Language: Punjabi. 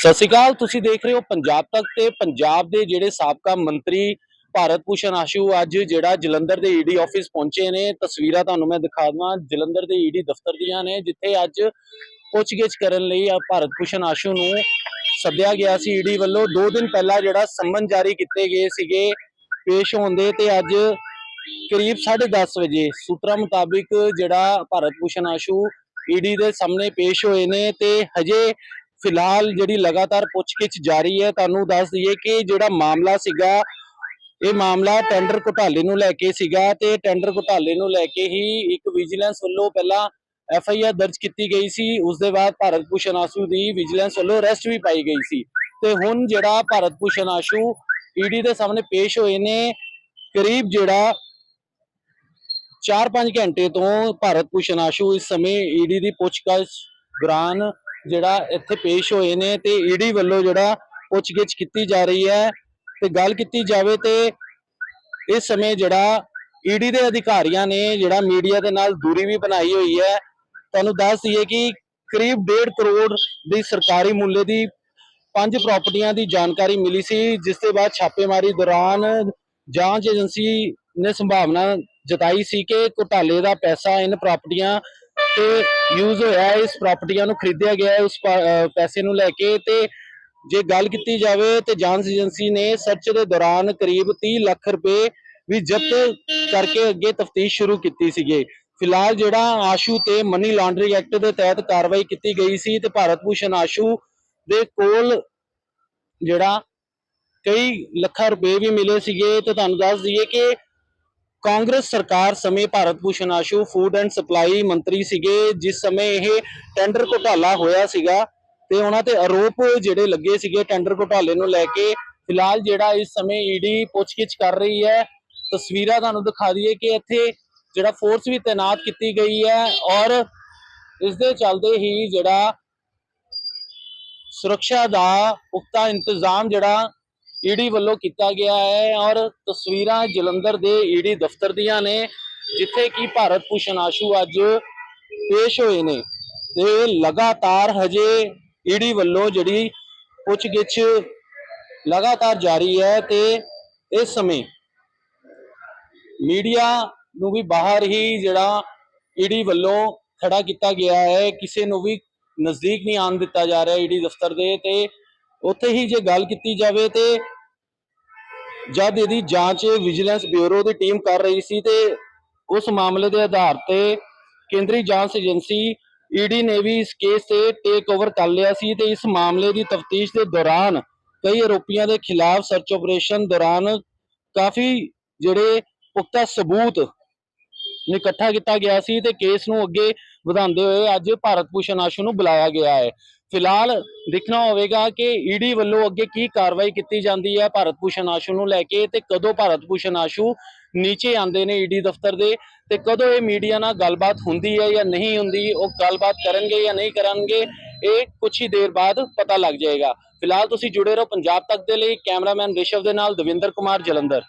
ਸਤਿ ਸ਼੍ਰੀ ਅਕਾਲ, ਤੁਸੀਂ ਦੇਖ ਰਹੇ ਹੋ ਪੰਜਾਬ ਤੱਕ ਤੇ ਪੰਜਾਬ ਦੇ ਜਿਹੜੇ ਸਾਬਕਾ ਮੰਤਰੀ ਭਾਰਤ ਭੂਸ਼ਣ ਆਸ਼ੂ ਅੱਜ ਜਿਹੜਾ ਜਲੰਧਰ ਦੇ ਈਡੀ ਆਫਿਸ ਪਹੁੰਚੇ ਨੇ। ਤਸਵੀਰਾਂ ਤੁਹਾਨੂੰ ਮੈਂ ਦਿਖਾ ਦਵਾਂ। ਜਲੰਧਰ ਦੇ ਈਡੀ ਦਫ਼ਤਰ ਦੀਆਂ ਨੇ, ਜਿੱਥੇ ਅੱਜ ਪੁੱਛਗਿੱਛ ਕਰਨ ਲਈ ਭਾਰਤ ਭੂਸ਼ਣ ਆਸ਼ੂ ਨੂੰ ਸੱਦਿਆ ਗਿਆ ਸੀ ਈਡੀ ਵੱਲੋਂ। 2 ਦਿਨ ਪਹਿਲਾਂ ਜਿਹੜਾ ਸੰਮਨ ਜਾਰੀ ਕੀਤੇ ਗਏ ਸੀਗੇ ਪੇਸ਼ ਹੋਣ ਦੇ ਤੇ ਅੱਜ ਕਰੀਬ 10:30 ਵਜੇ ਸੂਤਰਾਂ ਮੁਤਾਬਿਕ ਜਿਹੜਾ ਭਾਰਤ ਭੂਸ਼ਣ ਆਸ਼ੂ ਈਡੀ ਦੇ ਸਾਹਮਣੇ ਪੇਸ਼ ਹੋਏ ਨੇ ਤੇ ਹਜੇ ਫਿਲਹਾਲ ਜਿਹੜੀ ਲਗਾਤਾਰ ਪੁੱਛਗਿੱਛ ਜਾਰੀ ਹੈ, ਤੁਹਾਨੂੰ ਦੱਸ ਦਈਏ ਕਿ ਜਿਹੜਾ ਮਾਮਲਾ ਸੀਗਾ, ਇਹ ਮਾਮਲਾ ਟੈਂਡਰ ਘੁਟਾਲੇ ਨੂੰ ਲੈ ਕੇ ਸੀਗਾ ਤੇ ਟੈਂਡਰ ਘੁਟਾਲੇ ਨੂੰ ਲੈ ਕੇ ਹੀ ਇੱਕ ਵਿਜੀਲੈਂਸ ਵੱਲੋਂ ਪਹਿਲਾਂ ਐਫ ਆਈ ਆਰ ਦਰਜ ਕੀਤੀ ਗਈ ਸੀ। ਉਸ ਦੇ ਬਾਅਦ ਭਾਰਤ ਭੂਸ਼ਣ ਆਸ਼ੂ ਦੀ ਵਿਜੀਲੈਂਸ ਵੱਲੋਂ ਅਰੈਸਟ ਵੀ ਪਾਈ ਗਈ ਸੀ। ਤੇ ਹੁਣ ਜਿਹੜਾ ਭਾਰਤ ਭੂਸ਼ਣ ਆਸ਼ੂ ਈਡੀ ਦੇ ਸਾਹਮਣੇ ਪੇਸ਼ ਹੋਏ ਨੇ, ਕਰੀਬ ਜਿਹੜਾ 4-5 ਘੰਟੇ ਤੋਂ ਭਾਰਤ ਭੂਸ਼ਣ ਆਸ਼ੂ ਇਸ ਸਮੇਂ ਈਡੀ ਦੀ ਪੁੱਛਗਿੱਛ ਦੌਰਾਨ ਜਿਹੜਾ ਇੱਥੇ ਪੇਸ਼ ਹੋਏ ਨੇ ਤੇ ਈਡੀ ਵੱਲੋਂ ਜਿਹੜਾ ਪੁੱਛਗਿੱਛ ਕੀਤੀ ਜਾ ਰਹੀ ਹੈ ਤੇ ਗੱਲ ਕੀਤੀ ਜਾਵੇ ਤੇ ਇਸ ਸਮੇਂ ਜਿਹੜਾ ਈਡੀ ਦੇ ਅਧਿਕਾਰੀਆਂ ਨੇ ਜਿਹੜਾ ਮੀਡੀਆ ਦੇ ਨਾਲ ਦੂਰੀ ਵੀ ਬਣਾਈ ਹੋਈ ਹੈ, ਤੁਹਾਨੂੰ ਦੱਸ ਦਈਏ ਕਿ ਕਰੀਬ 1.5 ਕਰੋੜ ਦੀ ਸਰਕਾਰੀ ਮੁੱਲੇ ਦੀ ਪੰਜ ਪ੍ਰਾਪਰਟੀਆਂ ਦੀ ਜਾਣਕਾਰੀ ਮਿਲੀ ਸੀ, ਜਿਸ ਦੇ ਬਾਅਦ ਛਾਪੇਮਾਰੀ ਦੌਰਾਨ ਜਾਂਚ ਏਜੰਸੀ ਨੇ ਸੰਭਾਵਨਾ ਜਤਾਈ ਸੀ ਕਿ ਘੁਟਾਲੇ ਦਾ ਪੈਸਾ ਇਨ ਪ੍ਰਾਪਰਟੀਆਂ ਤੇ ਯੂਜ਼ ਹੋਇਆ ਹੈ ਇਸ ਪ੍ਰਾਪਰਟੀਆਂ ਨੂੰ, ਖਰੀਦਿਆ ਗਿਆ ਹੈ ਉਸ ਪੈਸੇ ਨੂੰ ਲੈ ਕੇ ਤੇ ਜੇ ਗੱਲ ਕੀਤੀ ਜਾਵੇ ਤੇ ਜਾਂਚ ਏਜੰਸੀ ਨੇ ਸਰਚ ਦੇ ਦੌਰਾਨ ਕਰੀਬ 30 ਲੱਖ ਰੁਪਏ ਵੀ ਜ਼ਬਤ ਕਰਕੇ ਅੱਗੇ ਤਫਤੀਸ਼ ਸ਼ੁਰੂ ਕੀਤੀ ਸੀਗੇ। ਫਿਲਹਾਲ ਜਿਹੜਾ ਆਸ਼ੂ ਤੇ ਮਨੀ ਲਾਂਡਰਿੰਗ ਐਕਟ ਦੇ ਤਹਿਤ ਕਾਰਵਾਈ ਕੀਤੀ ਗਈ ਸੀ ਤੇ ਭਾਰਤ ਭੂਸ਼ਣ ਆਸ਼ੂ ਦੇ ਕੋਲ ਜਿਹੜਾ ਕਈ ਲੱਖਾਂ ਰੁਪਏ ਵੀ ਮਿਲੇ ਸੀਗੇ, ਤੇ ਤੁਹਾਨੂੰ ਦੱਸ ਦਈਏ ਕਿ ਕਾਂਗਰਸ ਸਰਕਾਰ ਸਮੇਂ Bharat Bhushan Ashu food and supply ਮੰਤਰੀ ਸੀਗੇ, ਜਿਸ ਸਮੇਂ ਇਹ ਟੈਂਡਰ ਘੁਟਾਲਾ ਹੋਇਆ ਸੀਗਾ ਤੇ ਉਹਨਾਂ ਤੇ ਆਰੋਪ ਜਿਹੜੇ ਲੱਗੇ ਸੀਗੇ ਟੈਂਡਰ ਘੁਟਾਲੇ ਨੂੰ ਲੈ ਕੇ। ਫਿਲਹਾਲ ਜਿਹੜਾ ਇਸ ਸਮੇਂ ਈਡੀ ਪੁੱਛਗਿੱਛ ਕਰ ਰਹੀ ਹੈ, ਤਸਵੀਰਾਂ ਤੁਹਾਨੂੰ ਦਿਖਾ ਦਈਏ ਕਿ ਇੱਥੇ ਜਿਹੜਾ ਫੋਰਸ ਵੀ ਤਾਇਨਾਤ ਕੀਤੀ ਗਈ ਹੈ ਔਰ ਇਸ ਦੇ ਚੱਲਦੇ ਹੀ ਜਿਹੜਾ ਸੁਰੱਖਿਆ ਦਾ ਪੁਖਤਾ ਇੰਤਜ਼ਾਮ ਜਿਹੜਾ ਈਡੀ ਵੱਲੋਂ ਕੀਤਾ ਗਿਆ ਹੈ ਔਰ ਤਸਵੀਰਾਂ ਜਲੰਧਰ ਦੇ ਈਡੀ ਦਫ਼ਤਰ ਦੀਆਂ ਨੇ, ਜਿੱਥੇ ਕਿ ਭਾਰਤ ਭੂਸ਼ਣ ਆਸ਼ੂ ਅੱਜ ਪੇਸ਼ ਹੋਏ ਨੇ ਤੇ ਲਗਾਤਾਰ ਹਜੇ ਈਡੀ ਵੱਲੋਂ ਜਿਹੜੀ ਪੁੱਛਗਿੱਛ ਲਗਾਤਾਰ ਜਾਰੀ ਹੈ ਤੇ ਇਸ ਸਮੇਂ ਮੀਡੀਆ ਨੂੰ ਵੀ ਬਾਹਰ ਹੀ ਜਿਹੜਾ ਈਡੀ ਵੱਲੋਂ ਖੜਾ ਕੀਤਾ ਗਿਆ ਹੈ, ਕਿਸੇ ਨੂੰ ਵੀ ਨਜ਼ਦੀਕ ਨਹੀਂ ਆਉਣ ਦਿੱਤਾ ਜਾ ਰਿਹਾ ਈਡੀ ਦਫ਼ਤਰ ਦੇ ਤੇ ਉੱਥੇ ਹੀ ਜੇ ਗੱਲ ਕੀਤੀ ਜਾਵੇ ਤੇ ਜਦ ਇਹਦੀ ਜਾਂਚ ਵਿਜੀਲੈਂਸ ਬਿਊਰੋ ਦੀ ਟੀਮ ਕਰ ਰਹੀ ਸੀ ਤੇ ਉਸ ਮਾਮਲੇ ਦੇ ਆਧਾਰ ਤੇ ਕੇਂਦਰੀ ਜਾਂਚ ਏਜੰਸੀ ਈਡੀ ਨੇ ਵੀ ਇਸ ਕੇਸ ਤੇ ਟੇਕ ਓਵਰ ਕਰ ਲਿਆ ਸੀ ਤੇ ਇਸ ਮਾਮਲੇ ਦੀ ਤਫਤੀਸ਼ ਦੇ ਦੌਰਾਨ ਕਈ ਆਰੋਪੀਆਂ ਦੇ ਖਿਲਾਫ ਸਰਚ ਆਪਰੇਸ਼ਨ ਦੌਰਾਨ ਕਾਫੀ ਜਿਹੜੇ ਪੁਖਤਾ ਸਬੂਤ ਇਕੱਠਾ ਕੀਤਾ ਗਿਆ ਸੀ ਤੇ ਕੇਸ ਨੂੰ ਅੱਗੇ ਵਧਾਉਂਦੇ ਹੋਏ ਅੱਜ ਭਾਰਤ ਭੂਸ਼ਣ ਆਸ਼ੂ ਨੂੰ ਬੁਲਾਇਆ ਗਿਆ ਹੈ। ਫਿਲਹਾਲ ਦੇਖਣਾ ਹੋਵੇਗਾ ਕਿ ਈਡੀ ਵੱਲੋਂ ਅੱਗੇ ਕੀ ਕਾਰਵਾਈ ਕੀਤੀ ਜਾਂਦੀ ਹੈ ਭਾਰਤ ਭੂਸ਼ਣ ਆਸ਼ੂ ਨੂੰ ਲੈ ਕੇ ਤੇ ਕਦੋਂ ਭਾਰਤ ਭੂਸ਼ਣ ਆਸ਼ੂ ਨੀਚੇ ਆਉਂਦੇ ਨੇ ਈਡੀ ਦਫ਼ਤਰ ਦੇ ਤੇ ਕਦੋਂ ਇਹ ਮੀਡੀਆ ਨਾਲ ਗੱਲਬਾਤ ਹੁੰਦੀ ਹੈ ਜਾਂ ਨਹੀਂ ਹੁੰਦੀ, ਉਹ ਗੱਲਬਾਤ ਕਰਨਗੇ ਜਾਂ ਨਹੀਂ ਕਰਨਗੇ, ਇਹ ਕੁਝ ਹੀ ਦੇਰ ਬਾਅਦ ਪਤਾ ਲੱਗ ਜਾਏਗਾ। ਫਿਲਹਾਲ ਤੁਸੀਂ ਜੁੜੇ ਰਹੋ ਪੰਜਾਬ ਤੱਕ ਦੇ ਲਈ, ਕੈਮਰਾਮੈਨ ਰਿਸ਼ਵ ਦੇ ਨਾਲ ਦਵਿੰਦਰ ਕੁਮਾਰ ਜਲੰਧਰ।